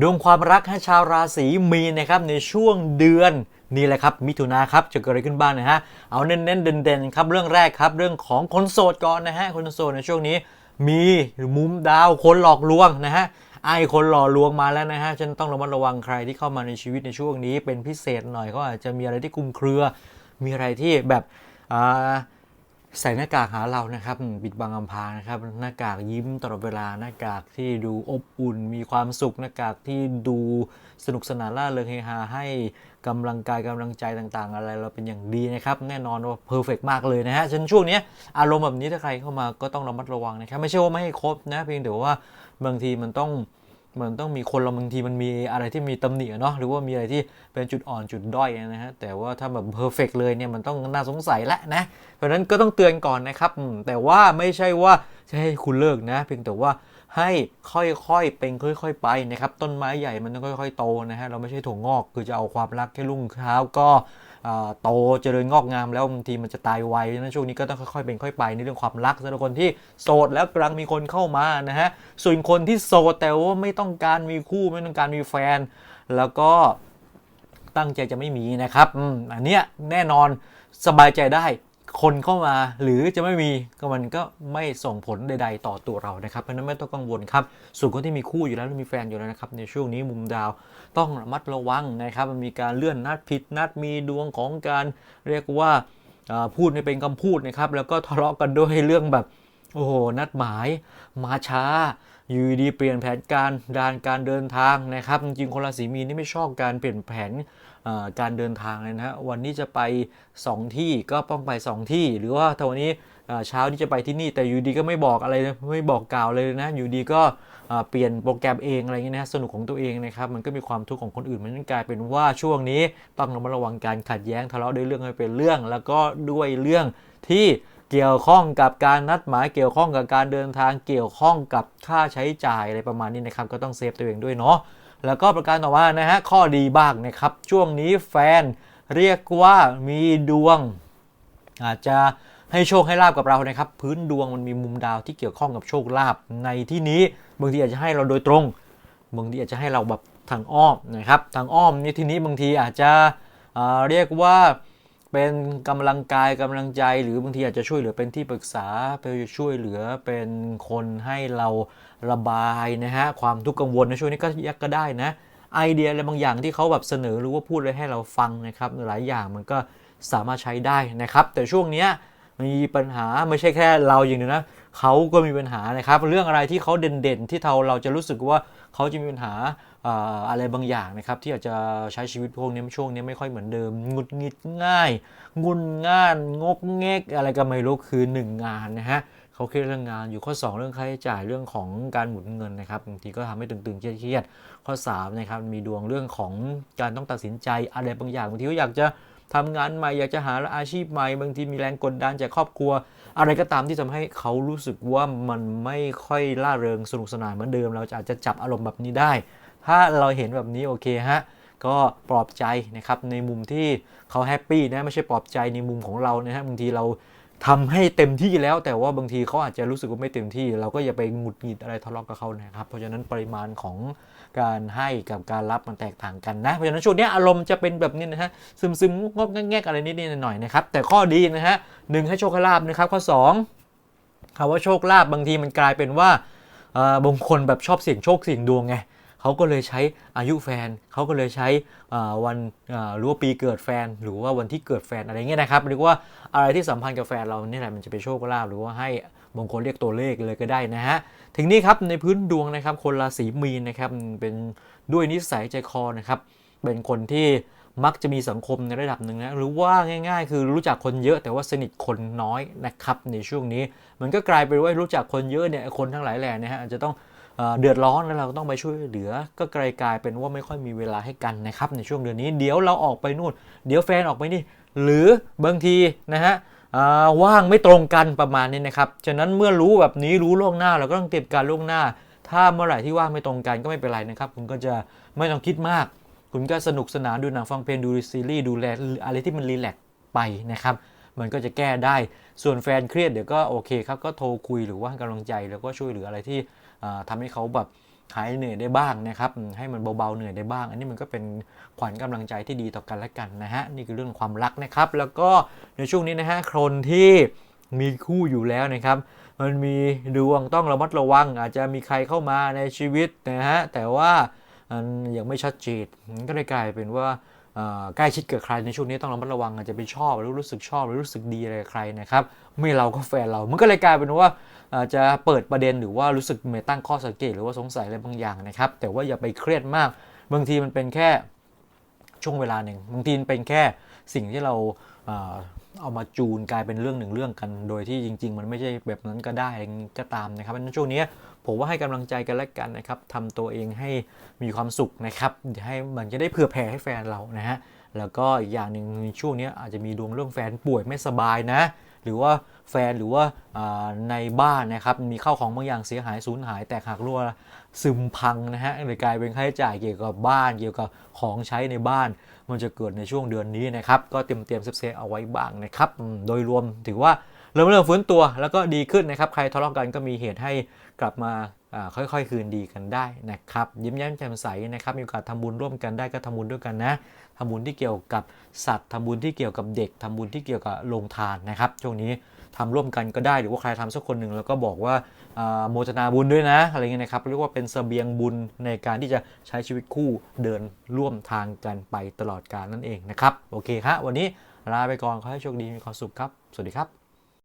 ดวงความรักให้ชาวราศีมีนนะครับในช่วงเดือนนี่แหละครับมิถุนาครับจะเกิดอะไรขึ้นบ้างนะฮะเอาเน้นๆเด่นๆครับเรื่องแรกครับเรื่องของคนโสดก่อนนะฮะคนโสดในช่วงนี้ มีมุมดาวคนหลอกลวงนะฮะไอ้คนหลอกลวงมาแล้วนะฮะฉันต้องระมัดระวังใครที่เข้ามาในชีวิตในช่วงนี้เป็นพิเศษหน่อยเขาอาจจะมีอะไรที่คุมเครือ มีอะไรที่แบบอ่า ใส่หน้ากากหาเรานะครับอืมปิดบังอำพางนะครับ หน้ากากยิ้มตลอดเวลาหน้ากากที่ดูอบอุ่น มีความสุขหน้ากากที่ดูสนุกสนานล่าเริงเฮฮาให้กำลังกายกำลังใจต่างๆ อะไรเราเป็นอย่างดีนะครับ แน่นอนว่าเพอร์เฟกมากเลยนะฮะฉันช่วงนี้อารมณ์แบบนี้ถ้าใครเข้ามาก็ต้องระมัดระวังนะครับ ไม่ใช่ว่าไม่ให้ครบนะเพียงแต่ว่าบางทีมันต้อง มันต้องมีคนเราบางทีมันมีอะไรที่มีตำหนิอะเนาะหรือว่ามีอะไรที่เป็นจุดอ่อนจุดด้อยนะฮะแต่ว่าถ้าแบบเพอร์เฟกเลยเนี่ยมันต้องน่าสงสัยและนะเพราะฉะนั้นก็ต้องเตือนก่อนนะครับแต่ว่าไม่ใช่ว่าจะให้คุณเลิกนะ เพียงแต่ว่า ให้ค่อยๆเป็นค่อยๆไปนะครับต้นไม้ใหญ่มันต้องค่อยๆโตนะฮะเราไม่ใช่ถั่วงอกคือจะเอาความรักแค่รุ่งเช้าก็โตเจริญงอกงามแล้วบางทีมันจะตายไวดังนะช่วงนี้ก็ต้องค่อยๆเป็นค่อยไปในเรื่องความรักสำหรับคนที่โสดแล้วกำลังมีคนเข้ามานะฮะส่วนคนที่โสดแต่ว่าไม่ต้องการมีคู่ไม่ต้องการมีแฟน แล้วก็ตั้งใจจะไม่มีนะครับอันเนี้ยแน่นอนสบายใจได้ คนเข้ามาหรือจะไม่มีก็มันก็ไม่ส่งผลใด ๆ ต่อตัวเรานะครับเพราะฉะนั้นไม่ต้องกังวลครับส่วนคนที่มีคู่อยู่แล้วหรือมีแฟนอยู่แล้วนะครับในช่วงนี้มุมดาวต้องระมัดระวังนะครับมันมีการเลื่อนนัดผิดนัดมีดวงของการเรียกว่าพูดไม่เป็นคำพูดนะครับแล้วก็ทะเลาะกันด้วยเรื่องแบบโอ้โหนัดหมายมาช้า อยู่ดีเปลี่ยนแผนการดานการเดินทางนะครับ จริงๆคนราศีมีนนี่ไม่ชอบการเปลี่ยนแผน การเดินทางนะฮะวันนี้จะไป 2 ที่ก็ต้องไป 2 ที่ หรือว่าถ้าวันนี้เช้านี้จะไปที่นี่แต่อยู่ดีก็ไม่บอกอะไรไม่บอกกล่าวเลยนะ อยู่ดีก็เอ่อเปลี่ยนโปรแกรมเองอะไรเงี้ยนะสนุกของตัวเองนะครับมันก็มีความทุกข์ของคนอื่นมันกลายเป็นว่าช่วงนี้ต้องระมัดระวังการขัดแย้งทะเลาะด้วยเรื่องให้เป็นเรื่อง แล้วก็ด้วยเรื่องที่เกี่ยวข้องกับการนัดหมายเกี่ยวข้องกับการเดินทางเกี่ยวข้องกับค่าใช้จ่ายอะไรประมาณนี้นะครับก็ต้องเซฟตัวเองด้วยเนาะ แล้วก็ประการต่อมานะฮะข้อดีบ้างนะครับ ช่วงนี้แฟนเรียกว่ามีดวง อาจจะให้โชคให้ลาบกับเรานะครับ พื้นดวงมันมีมุมดาวที่เกี่ยวข้องกับโชคลาภในที่นี้บางทีอาจจะให้เราโดยตรงบางทีอาจจะให้เราแบบทางอ้อมนะครับทางอ้อมในที่นี้บางทีอาจจะเรียกว่า เป็นกำลังกายกำลังใจหรือบางทีอาจจะช่วยเหลือเป็นที่ปรึกษาไปช่วยเหลือเป็นคนให้เราระบายนะฮะความทุกข์กังวลในช่วงนี้ก็ยักก็ได้นะไอเดียอะไรบางอย่างที่เขาแบบเสนอหรือว่าพูดอะไรให้เราฟังนะครับหลายอย่างมันก็สามารถใช้ได้นะครับ แต่ช่วงนี้มีปัญหาไม่ใช่แค่เราอย่างเดียวนะ เขาก็มีปัญหานะครับ เรื่องอะไรที่เขาเด่นๆ ที่เราเราจะรู้สึกว่าเขาจะมีปัญหาอะไรบางอย่างนะครับ ที่อาจจะใช้ชีวิตพวกนี้ช่วงนี้ไม่ค่อยเหมือนเดิมงุดงิดง่าย งุนง่านงกเงกอะไรก็ไม่รู้คือ 1 งานนะฮะเขาเครียดเรื่องงานอยู่ข้อ 2 เรื่องค่าใช้จ่ายเรื่องของการหมุนเงินนะครับบางทีก็ทำให้ตึงๆเครียดๆข้อ3นะครับมีดวงเรื่องของการต้องตัดสินใจอะไรบางอย่างบางทีก็อยากจะทำงานใหม่อยากจะหาอาชีพใหม่บางทีมีแรงกดดันจากครอบครัว อะไรก็ตามที่ทำให้เขารู้สึกว่ามันไม่ค่อยล่าเริงสนุกสนานเหมือนเดิม เราจะอาจจะจับอารมณ์แบบนี้ได้ ถ้าเราเห็นแบบนี้โอเคฮะก็ปลอบใจนะครับในมุมที่เขาแฮปปี้นะไม่ใช่ปลอบใจในมุมของเรานะฮะบางทีเรา ทำให้เต็มที่แล้วแต่ว่าบางทีเขาอาจจะรู้สึกว่าไม่เต็มที่ เราก็อย่าไปหงุดหงิดอะไรทะเลาะกับเขานะครับ เพราะฉะนั้นปริมาณของการให้กับการรับมันแตกต่างกันนะ เพราะฉะนั้นช่วงนี้อารมณ์จะเป็นแบบนี้นะฮะซึมซึมๆงกแงกๆอะไรนิดๆหน่อยๆนะครับแต่ข้อดีนะฮะหนึ่งให้โชคลาบนะครับข้อสองคำว่าโชคลาภบางทีมันกลายเป็นว่าบางคนแบบชอบเสี่ยงโชคเสี่ยงดวงไง เขาก็เลยใช้อายุแฟน เขาก็เลยใช้วันหรือว่าปีเกิดแฟน หรือว่าวันที่เกิดแฟนอะไรเงี้ยนะครับหรือว่าอะไรที่สัมพันธ์กับแฟนเราเนี่ยแหละมันจะเป็นโชคลาภหรือว่าให้บางคนเรียกตัวเลขเลยก็ได้นะฮะถึงนี้ครับในพื้นดวงนะครับคนราศีมีนนะครับเป็นด้วยนิสัยใจคอนะครับเป็นคนที่มักจะมีสังคมในระดับหนึ่งนะหรือว่าง่าย ๆ คือรู้จักคนเยอะแต่ว่าสนิทคนน้อยนะครับในช่วงนี้ มันก็กลายเป็นว่ารู้จักคนเยอะเนี่ยคนทั้งหลายแหล่นี่ยฮะจะต้อง เดือดร้อนแล้วเราก็ต้องไปช่วยเหลือ ก็กลายกลายเป็นว่าไม่ค่อยมีเวลาให้กันนะครับในช่วงเดือนนี้ เดี๋ยวเราออกไปนู่น เดี๋ยวแฟนออกไปนี่ หรือบางทีนะฮะว่างไม่ตรงกันประมาณนี้นะครับ ฉะนั้นเมื่อรู้แบบนี้รู้ล่วงหน้าเราก็ต้องเตรียมการล่วงหน้า ถ้าเมื่อไหร่ที่ว่างไม่ตรงกันก็ไม่เป็นไรนะครับ คุณก็จะไม่ต้องคิดมาก คุณก็สนุกสนานดูหนังฟังเพลงดูซีรีส์ดูแลอะไรที่มันรีแลกซ์ไปนะครับ มันก็จะแก้ได้ ส่วนแฟนเครียดเดี๋ยวก็โอเคครับก็โทรคุยหรือว่าให้กำลังใจแล้วก็ช่วยเหลืออะไรที่ อ่าทำให้เขาแบบหายเหนื่อยได้บ้างนะครับ ให้มันเบาๆเหนื่อยได้บ้าง อันนี้มันก็เป็นขวัญกำลังใจที่ดีต่อกันและกันนะฮะ นี่คือเรื่องความรักนะครับ แล้วก็ในช่วงนี้นะฮะคนที่มีคู่อยู่แล้วนะครับ มันมีดวงต้องระมัดระวัง อาจจะมีใครเข้ามาในชีวิตนะฮะ แต่ว่ายังไม่ชัดเจนก็เลยกลายเป็นว่าใกล้ชิดกับใครในช่วงนี้ต้องระมัดระวังอาจจะไปชอบหรือรู้สึกชอบหรือรู้สึกดีอะไรใครนะครับไม่เราก็แฟนเรา มันก็เลยกลายเป็นว่า อาจจะเปิดประเด็นหรือว่ารู้สึกไม่ตั้งข้อสังเกตหรือว่าสงสัยอะไรบางอย่างนะครับ แต่ว่าอย่าไปเครียดมาก บางทีมันเป็นแค่ช่วงเวลาหนึ่งบางทีเป็นแค่สิ่งที่เราเอามาจูนกลายเป็นเรื่องหนึ่งเรื่องกัน โดยที่จริง ๆ มันไม่ใช่แบบนั้นก็ได้ก็ตามนะครับเพราะฉะนั้นช่วงนี้ผมว่าให้กำลังใจกันและกันนะครับทำตัวเองให้มีความสุขนะครับให้มันจะได้เผื่อแผ่ให้แฟนเรานะฮะ แล้วก็อีกอย่างหนึ่งในช่วงนี้อาจจะมีดวงเรื่องแฟนป่วยไม่สบายนะ หรือว่าแฟนหรือว่าในบ้านนะครับมีข้าวของบางอย่างเสียหายสูญหาย แตกหักรั่วซึมพังนะฮะเลยกลายเป็นค่าใช้จ่ายเกี่ยวกับบ้านเกี่ยวกับของใช้ในบ้าน มันจะเกิดในช่วงเดือนนี้นะครับ ก็เตรียมเตรียมเซฟเซเอาไว้บ้างนะครับ โดยรวมถือว่า เริ่มเริ่มฟื้นตัวแล้วก็ดีขึ้นนะครับ ใครทะเลาะกันก็มีเหตุให้กลับมาค่อยๆ คืนดีกันได้นะครับ ยิ้มแย้มแจ่มใสนะครับมีโอกาสทำบุญร่วมกันได้ก็ทำบุญด้วยกันนะทำบุญที่เกี่ยวกับสัตว์ทำบุญที่เกี่ยวกับเด็กทำบุญที่เกี่ยวกับโรงทานนะครับช่วงนี้ทำร่วมกันก็ได้หรือว่าใครทำสักคนหนึ่งแล้วก็บอกว่าโมทนาบุญด้วยนะอะไรเงี้ยนะครับเรียกว่าเป็นเสบียงบุญในการที่จะใช้ชีวิตคู่เดินร่วมทางกันไปตลอดกาลนั่นเองนะครับโอเคครับวันนี้ลาไปก่อนขอให้โชคดีมีความสุขครับ สวัสดีครับ